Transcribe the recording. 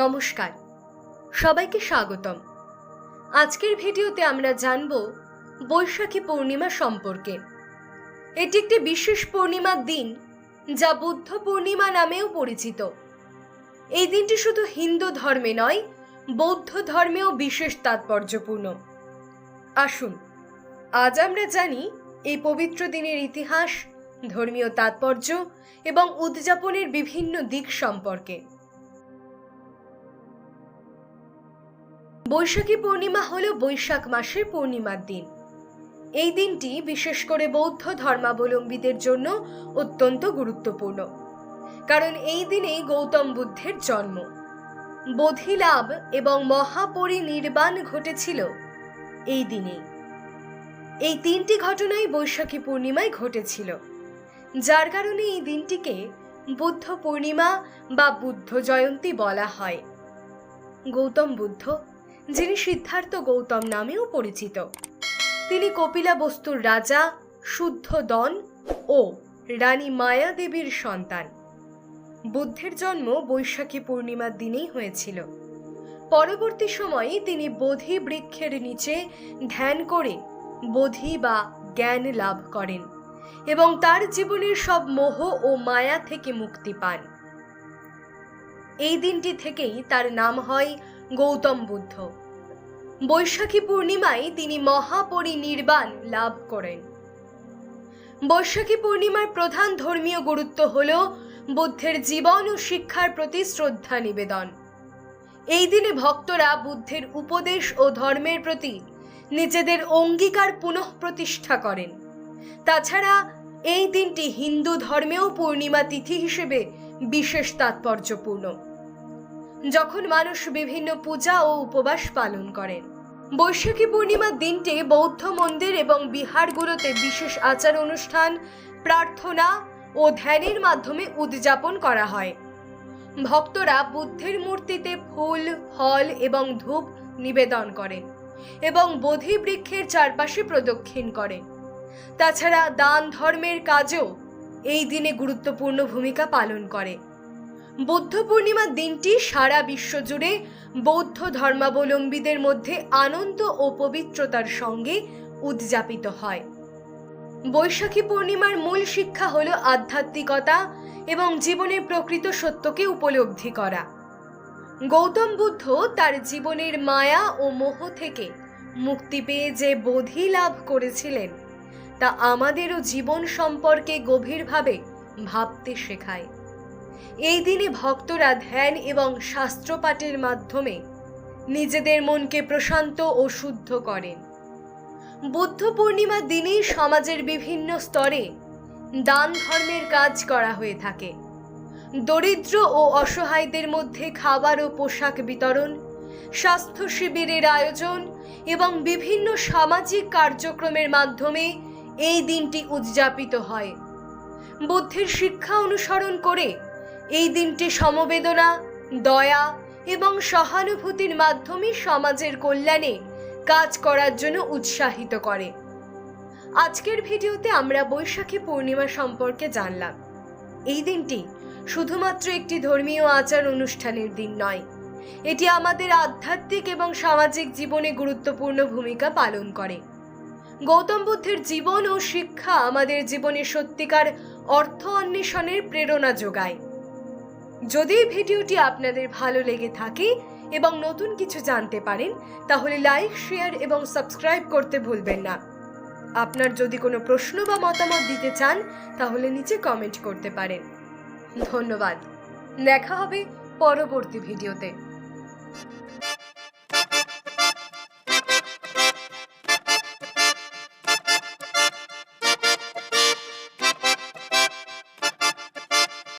নমস্কার। সবাইকে স্বাগতম। আজকের ভিডিওতে আমরা জানব বৈশাখী পূর্ণিমা সম্পর্কে। এটি একটি বিশেষ পূর্ণিমার দিন যা বুদ্ধ পূর্ণিমা নামেও পরিচিত। এই দিনটি শুধু হিন্দু ধর্মে নয়, বৌদ্ধ ধর্মেও বিশেষ তাৎপর্যপূর্ণ। আসুন, আজ আমরা জানি এই পবিত্র দিনের ইতিহাস, ধর্মীয় তাৎপর্য এবং উদযাপনের বিভিন্ন দিক সম্পর্কে। বৈশাখী পূর্ণিমা হল বৈশাখ মাসের পূর্ণিমার দিন। এই দিনটি বিশেষ করে বৌদ্ধ ধর্মাবলম্বীদের জন্য অত্যন্ত গুরুত্বপূর্ণ। কারণ এই দিনেই গৌতম বুদ্ধের জন্ম। বোধিলাভ এবং মহাপরিনির্বাণ ঘটেছিল এই দিনেই। এই তিনটি ঘটনাই বৈশাখী পূর্ণিমায় ঘটেছিল। যার কারণে এই দিনটিকে বুদ্ধ পূর্ণিমা বা বুদ্ধ জয়ন্তী বলা হয়। গৌতম বুদ্ধ যিনি সিদ্ধার্থ গৌতম নামেও পরিচিত। তিনি কপিলা বস্তুর রাজা, শুদ্ধ দন ও রানী মায়া দেবীর সন্তান। বুদ্ধের জন্ম বৈশাখী পূর্ণিমার দিনেই হয়েছিল। পরবর্তী সময়ে তিনি বোধি বৃক্ষের নিচে ধ্যান করে বোধি বা জ্ঞান লাভ করেন এবং তার জীবনের সব মোহ ও মায়া থেকে মুক্তি পান। এই দিনটি থেকেই তার নাম হয় গৌতম বুদ্ধ। বৈশাখী পূর্ণিমায় তিনি মহাপরিনির্বাণ লাভ করেন। বৈশাখী পূর্ণিমার প্রধান ধর্মীয় গুরুত্ব হল বুদ্ধের জীবন ও শিক্ষার প্রতি শ্রদ্ধা নিবেদন। এই দিনে ভক্তরা বুদ্ধের উপদেশ ও ধর্মের প্রতি নিজেদের অঙ্গীকার পুনঃ প্রতিষ্ঠা করেন। তাছাড়া এই দিনটি হিন্দু ধর্মেও পূর্ণিমা তিথি হিসেবে বিশেষ তাৎপর্যপূর্ণ। যখন মানুষ বিভিন্ন পূজা ও উপবাস পালন করেন। বৈশাখী পূর্ণিমার দিনটি বৌদ্ধ মন্দির এবং বিহারগুলোতে বিশেষ আচার অনুষ্ঠান, প্রার্থনা ও ধ্যানের মাধ্যমে উদযাপন করা হয়। ভক্তরা বুদ্ধের মূর্তিতে ফুল, ফল এবং ধূপ নিবেদন করেন এবং বোধি বৃক্ষের চারপাশে প্রদক্ষিণ করেন। তাছাড়া দান ধর্মের কাজও এই দিনে গুরুত্বপূর্ণ ভূমিকা পালন করে। বুদ্ধ পূর্ণিমার দিনটি সারা বিশ্ব জুড়ে বৌদ্ধ ধর্মাবলম্বীদের মধ্যে আনন্দ ও পবিত্রতার সঙ্গে উদযাপিত হয়। বৈশাখী পূর্ণিমার মূল শিক্ষা হল আধ্যাত্মিকতা এবং জীবনের প্রকৃত সত্যকে উপলব্ধি করা। গৌতম বুদ্ধ তার জীবনের মায়া ও মোহ থেকে মুক্তি পেয়ে যে বোধি লাভ করেছিলেন, তা আমাদেরও জীবন সম্পর্কে গভীরভাবে ভাবতে শেখায়। এই দিনে ভক্তরা ধ্যান এবং শাস্ত্রপাঠের মাধ্যমে নিজেদের মনকে প্রশান্ত ও শুদ্ধ করেন। বুদ্ধ পূর্ণিমার দিনেই সমাজের বিভিন্ন স্তরে দান ধর্মের কাজ করা হয়ে থাকে। দরিদ্র ও অসহায়দের মধ্যে খাবার ও পোশাক বিতরণ, স্বাস্থ্য শিবিরের আয়োজন এবং বিভিন্ন সামাজিক কার্যক্রমের মাধ্যমে এই দিনটি উদযাপিত হয়। বুদ্ধের শিক্ষা অনুসরণ করে এই দিনটি সমবেদনা, দয়া এবং সহানুভূতির মাধ্যমে সমাজের কল্যাণে কাজ করার জন্য উৎসাহিত করে। আজকের ভিডিওতে আমরা বৈশাখী পূর্ণিমা সম্পর্কে জানলাম। এই দিনটি শুধুমাত্র একটি ধর্মীয় আচার অনুষ্ঠানের দিন নয়, এটি আমাদের আধ্যাত্মিক এবং সামাজিক জীবনে গুরুত্বপূর্ণ ভূমিকা পালন করে। গৌতম বুদ্ধের জীবন ও শিক্ষা আমাদের জীবনে সত্যিকার অর্থ অন্বেষণের প্রেরণা যোগায়। যদি এই ভিডিওটি আপনাদের ভালো লেগে থাকে এবং নতুন কিছু জানতে পারেন, তাহলে লাইক, শেয়ার এবং সাবস্ক্রাইব করতে ভুলবেন না। আপনার যদি কোনো প্রশ্ন বা মতামত দিতে চান, তাহলে নিচে কমেন্ট করতে পারেন। ধন্যবাদ। দেখা হবে পরবর্তী ভিডিওতে।